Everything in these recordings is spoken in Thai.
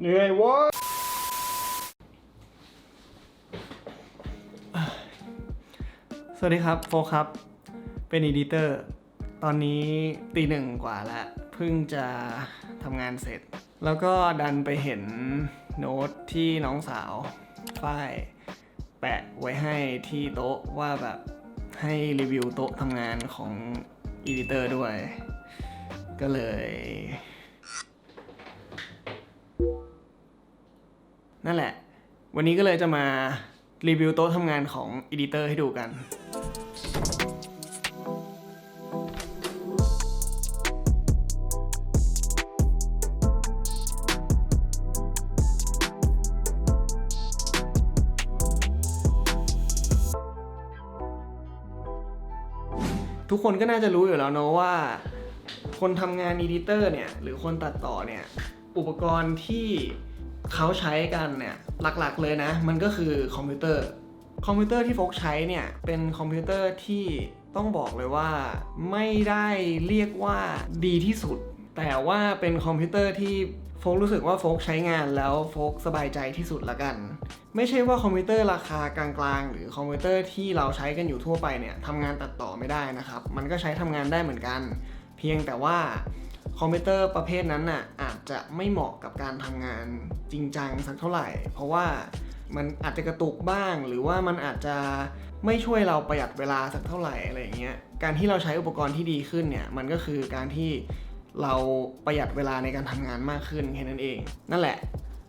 เหนื่อยวะสวัสดีครับโฟครับ เป็นอีดิเตอร์ ตอนนี้ตีหนึ่งกว่าแล้วเพิ่งจะทำงานเสร็จ แล้วก็ดันไปเห็นโน้ตที่น้องสาวฝ้ายแปะไว้ให้ที่โต๊ะว่าแบบให้รีวิวโต๊ะทำงานของอีดิเตอร์ด้วย ก็เลย นั่นแหละ วันนี้ก็เลยจะมารีวิวโต๊ะทำงานของอีดิเตอร์ให้ดูกันทุกคนก็น่าจะรู้อยู่แล้วเนอะว่า คนทำงานอีดิเตอร์เนี่ย หรือคนตัดต่อเนี่ย อุปกรณ์ที่ เขาใช้กันเนี่ยหลักๆเลยนะ มันก็คือคอมพิวเตอร์ คอมพิวเตอร์ที่โฟกใช้เนี่ยเป็นคอมพิวเตอร์ที่ต้องบอกเลยว่า ไม่ได้เรียกว่าดีที่สุด แต่ว่าเป็นคอมพิวเตอร์ที่โฟกรู้สึกว่าโฟกใช้งานแล้วโฟกสบายใจที่สุดละกัน ไม่ใช่ว่าคอมพิวเตอร์ราคากลางๆ หรือคอมพิวเตอร์ที่เราใช้กันอยู่ทั่วไปเนี่ยทำงานตัดต่อไม่ได้นะครับ มันก็ใช้ทำงานได้เหมือนกัน เพียงแต่ว่า คอมพิวเตอร์ประเภทนั้นน่ะอาจจะไม่เหมาะกับการทำงานจริงจังสักเท่าไหร่ เพราะว่ามันอาจจะกระตุกบ้าง หรือว่ามันอาจจะไม่ช่วยเราประหยัดเวลาสักเท่าไหร่อะไรอย่างเงี้ยการที่เราใช้อุปกรณ์ที่ดีขึ้นเนี่ยมันก็คือการที่เราประหยัดเวลาในการทำงานมากขึ้นแค่นั้นเอง นั่นแหละ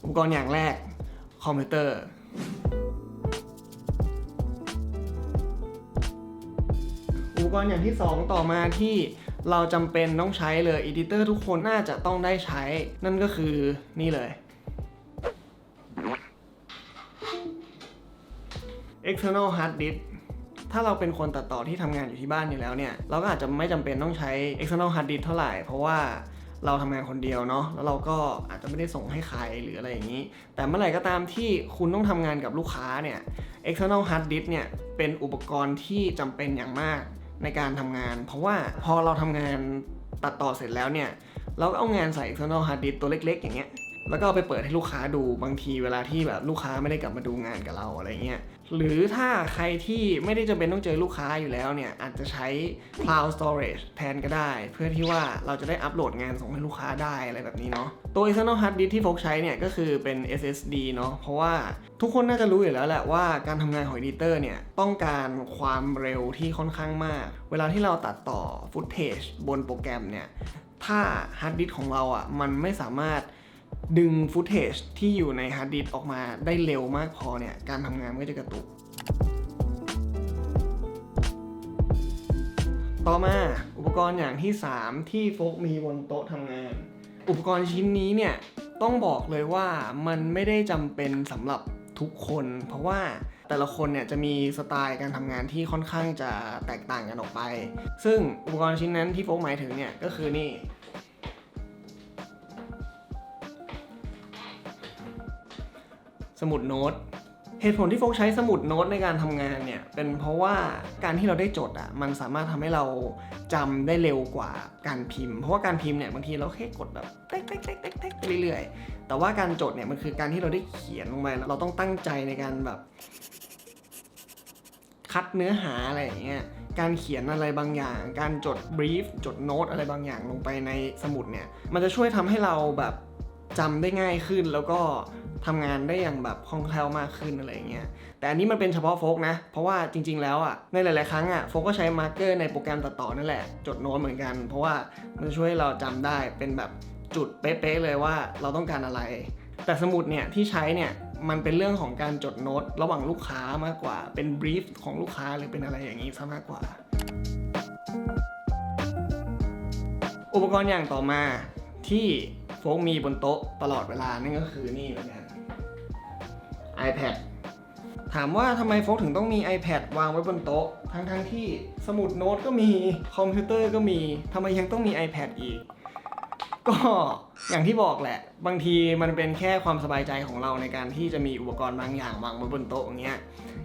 อุปกรณ์อย่างแรกคอมพิวเตอร์อุปกรณ์อย่างที่ 2 ต่อมาที่ เราจำเป็นต้องใช้เลยอีดิเตอร์ทุกคนน่าจะต้องได้ใช้ นั่นก็คือนี่เลย external hard disk ถ้าเราเป็นคนตัดต่อที่ทำงานอยู่ที่บ้านอยู่แล้วเนี่ย เราก็อาจจะไม่จำเป็นต้องใช้ external hard disk เท่าไหร่ เพราะว่าเราทำงานคนเดียวเนาะ แล้วเราก็อาจจะไม่ได้ส่งให้ใครหรืออะไรอย่างนี้ แต่เมื่อไหร่ก็ตามที่คุณต้องทำงานกับลูกค้าเนี่ย external hard disk เนี่ยเป็นอุปกรณ์ที่จำเป็นอย่างมาก ในการทำงาน เพราะว่าพอเราทำงานตัดต่อเสร็จแล้วเนี่ย เราก็เอางานใส่ external hard disk ตัวเล็ก ๆ อย่างเงี้ย แล้วก็เอาไปเปิดให้ลูกค้าดูบางทีเวลาที่แบบลูกค้าไม่ได้กลับมาดูงานกับเราอะไรเงี้ย หรือถ้าใครที่ไม่ได้จำเป็นต้องเจอลูกค้าอยู่แล้วเนี่ย อาจจะใช้ cloud storage แทนก็ได้ เพื่อที่ว่าเราจะได้อัปโหลดงานส่งให้ลูกค้าได้อะไรแบบนี้เนาะตัว external hard disk ที่โฟกใช้เนี่ยก็คือเป็น SSD เนาะเพราะว่าทุกคนน่าจะรู้อยู่แล้วแหละว่าการทำงานของ editor เนี่ย ต้องการความเร็วที่ค่อนข้างมาก เวลาที่เราตัดต่อ footage บนโปรแกรมเนี่ย ถ้าฮาร์ดดิสของเราอะมันไม่สามารถ ดึงฟุตเทจที่อยู่ในฮาร์ดดิสออกมาได้เร็วมากพอเนี่ย การทำงานก็จะกระตุก ต่อมาอุปกรณ์อย่างที่ 3 ที่โฟกมีบนโต๊ะทำงาน อุปกรณ์ชิ้นนี้เนี่ย ต้องบอกเลยว่ามันไม่ได้จำเป็นสำหรับทุกคน เพราะว่าแต่ละคนเนี่ยจะมีสไตล์การทำงานที่ค่อนข้างจะแตกต่างกันออกไป ซึ่งอุปกรณ์ชิ้นนั้นที่โฟกหมายถึงเนี่ยก็คือนี่ สมุดโน้ตเหตุผลที่โฟกใช้สมุดโน้ตในการทำงานเนี่ยเป็นเพราะว่าการที่เราได้จดอะมันสามารถทำให้เราจำได้เร็วกว่าการพิมพ์ เพราะว่าการพิมพ์เนี่ยบางทีเราแค่กดแบบเต๊กเต๊กเต๊กเต๊กเต๊กไปเรื่อยๆ แต่ว่าการจดเนี่ยมันคือการที่เราได้เขียนลงไปเราต้องตั้งใจในการแบบ คัดเนื้อหาอะไรอย่างเงี้ยการเขียนอะไรบางอย่าง การจดบรีฟจดโน้ตอะไรบางอย่างลงไปในสมุดเนี่ยมันจะช่วยทำให้เราแบบจำได้ง่ายขึ้นแล้วก็ ทำงานได้อย่างแบบคล่องแคล่วมากขึ้นอะไรเงี้ย แต่อันนี้มันเป็นเฉพาะโฟกนะ เพราะว่าจริง ๆ แล้วอะ ในหลาย ๆ ครั้งอะโฟกก็ใช้มาร์กเกอร์ในโปรแกรมตัดต่อนั่นแหละ จดโน้ตเหมือนกัน เพราะว่ามันจะช่วยเราจำได้เป็นแบบจุดเป๊ะ ๆ เลยว่าเราต้องการอะไร แต่สมุดเนี่ยที่ใช้เนี่ยมันเป็นเรื่องของการจดโน้ตระหว่างลูกค้ามากกว่า เป็นบรีฟของลูกค้าหรือเป็นอะไรอย่างนี้ซะมากกว่า อุปกรณ์อย่างต่อมาที่ ฟกมีบนโต๊ะตลอดเวลานั่นก็คือนี่เหมือนกัน iPad ถามว่าทำไมโฟกถึงต้องมี iPad วางไว้บนโต๊ะ ทั้งๆทที่สมุดโน้ตก็มีคอมพิวเตอร์ก็มีทำไมยังต้องมี iPad อีก ก็อย่างที่บอกแหละ บางทีมันเป็นแค่ความสบายใจของเราในการที่จะมีอุปกรณ์บางอย่างวางไว้บนโต๊ะอย่างเงี้ย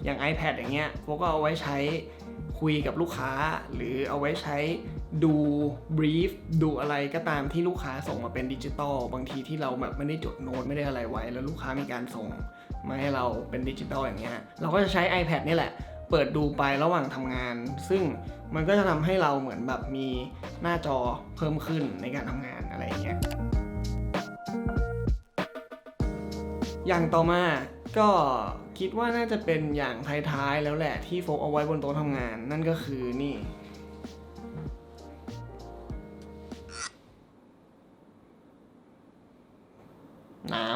อย่าง iPad อย่างเงี้ยพวกก็เอาไว้ใช้คุยกับลูกค้า หรือเอาไว้ใช้ ดูบรีฟดูอะไรก็ตามที่ลูกค้าส่งมาเป็นดิจิตอลบางทีที่เราแบบไม่ได้จดโน้ตไม่ได้อะไรไว้ แล้วลูกค้ามีการส่งมาให้เราเป็นดิจิตอลอย่างเงี้ยเราก็จะใช้ iPad นี่แหละ เปิดดูไประหว่างทำงาน ซึ่งมันก็จะทำให้เราเหมือนแบบมีหน้าจอเพิ่มขึ้นในการทำงานอะไรอย่างเงี้ยอย่างต่อมาก็คิดว่าน่าจะเป็นอย่างท้ายๆแล้วแหละที่โฟกเอาไว้บนโต๊ะทำงาน นั่นก็คือนี่ น้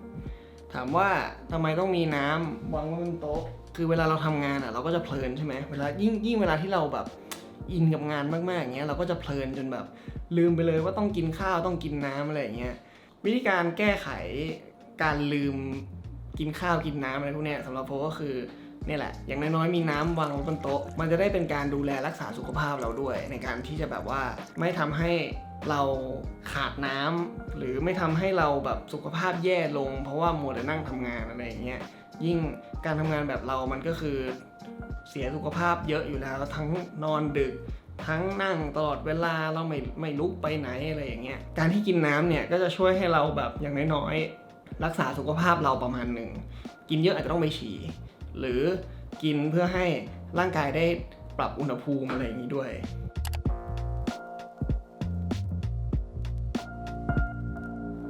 ำถามว่าทำไมต้องมีน้ำวางไว้บนโต๊ะ คือเวลาเราทำงานอะ เราก็จะเพลินใช่ไหมเวลายิ่งยิ่งเวลาที่เราแบบอินกับงานมากๆอย่างเงี้ยเราก็จะเพลินจนแบบ ลืมไปเลยว่าต้องกินข้าวต้องกินน้ำอะไรอย่างเงี้ยวิธีการแก้ไขการลืมกินข้าวกินน้ำอะไรพวกเนี้ยสำหรับโฟก็คือ นี่ยแหละ อย่างน้อยๆมีน้ำวางไว้บนโต๊ะ มันจะได้เป็นการดูแลรักษาสุขภาพเราด้วย ในการที่จะแบบว่าไม่ทำให้เราขาดน้ำหรือไม่ทำให้เราแบบสุขภาพแย่ลง เพราะว่ามัวแต่นั่งทำงานอะไรอย่างเงี้ยยิ่งการทำงานแบบเรามันก็คือเสียสุขภาพเยอะอยู่แล้วทั้งนอนดึกทั้งนั่งตลอดเวลาเราไม่ไม่ลุกไปไหนอะไรอย่างเงี้ยการที่กินน้ำเนี่ยก็จะช่วยให้เราแบบอย่างน้อยๆรักษาสุขภาพเราประมาณหนึ่งกินเยอะอาจจะต้องไปฉี่ หรือกินเพื่อให้ร่างกายได้ปรับอุณหภูมิอะไรอย่างนี้ด้วย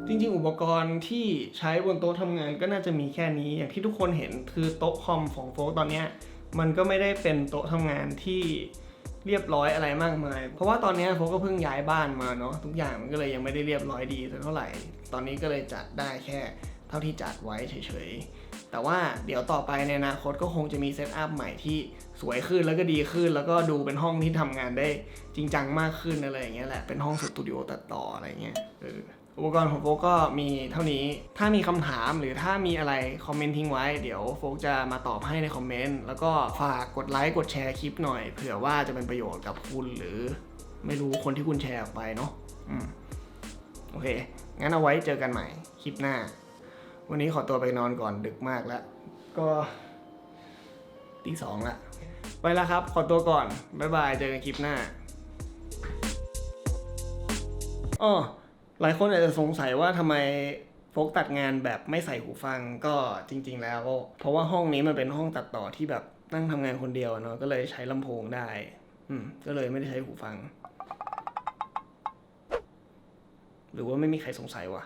จริงๆ อุปกรณ์ที่ใช้บนโต๊ะทำงานก็น่าจะมีแค่นี้ อย่างที่ทุกคนเห็นคือโต๊ะคอมของโฟกตอนนี้มันก็ไม่ได้เป็นโต๊ะทำงานที่เรียบร้อยอะไรมากมาย เพราะว่าตอนนี้โฟกก็เพิ่งย้ายบ้านมาเนาะทุกอย่างมันก็เลยยังไม่ได้เรียบร้อยดีสักเท่าไหร่ ตอนนี้ก็เลยจัดได้แค่เท่าที่จัดไว้เฉยๆ แต่ว่าเดี๋ยวต่อไปในอนาคตก็คงจะมีเซตอัพใหม่ที่สวยขึ้นแล้วก็ดีขึ้น แล้วก็ดูเป็นห้องที่ทำงานได้จริงจังมากขึ้นอะไรอย่างเงี้ยแหละเป็นห้องสตูดิโอตัดต่ออะไรเงี้ยเอออุปกรณ์ของโฟกก็มีเท่านี้ ถ้ามีคำถามหรือถ้ามีอะไรคอมเมนต์ทิ้งไว้ เดี๋ยวโฟกจะมาตอบให้ในคอมเมนต์ แล้วก็ฝากกดไลค์กดแชร์คลิปหน่อย เผื่อว่าจะเป็นประโยชน์กับคุณหรือ ไม่รู้คนที่คุณแชร์ออกไปเนาะ อืม โอเค งั้นเอาไว้เจอกันใหม่คลิปหน้า วันนี้ขอตัวไปนอนก่อนดึกมากแล้ว ก็ตีสองละไปแล้วครับ ขอตัวก่อน บ๊ายบาย เจอกันคลิปหน้าอ้อหลายคนอาจจะสงสัยว่าทำไมโฟกตัดงานแบบไม่ใส่หูฟังก็จริง ๆ แล้ว เพราะว่าห้องนี้มันเป็นห้องตัดต่อที่แบบนั่งทำงานคนเดียวเนาะก็เลยใช้ลำโพงได้ อืม ก็เลยไม่ได้ใช้หูฟัง หรือว่าไม่มีใครสงสัยวะ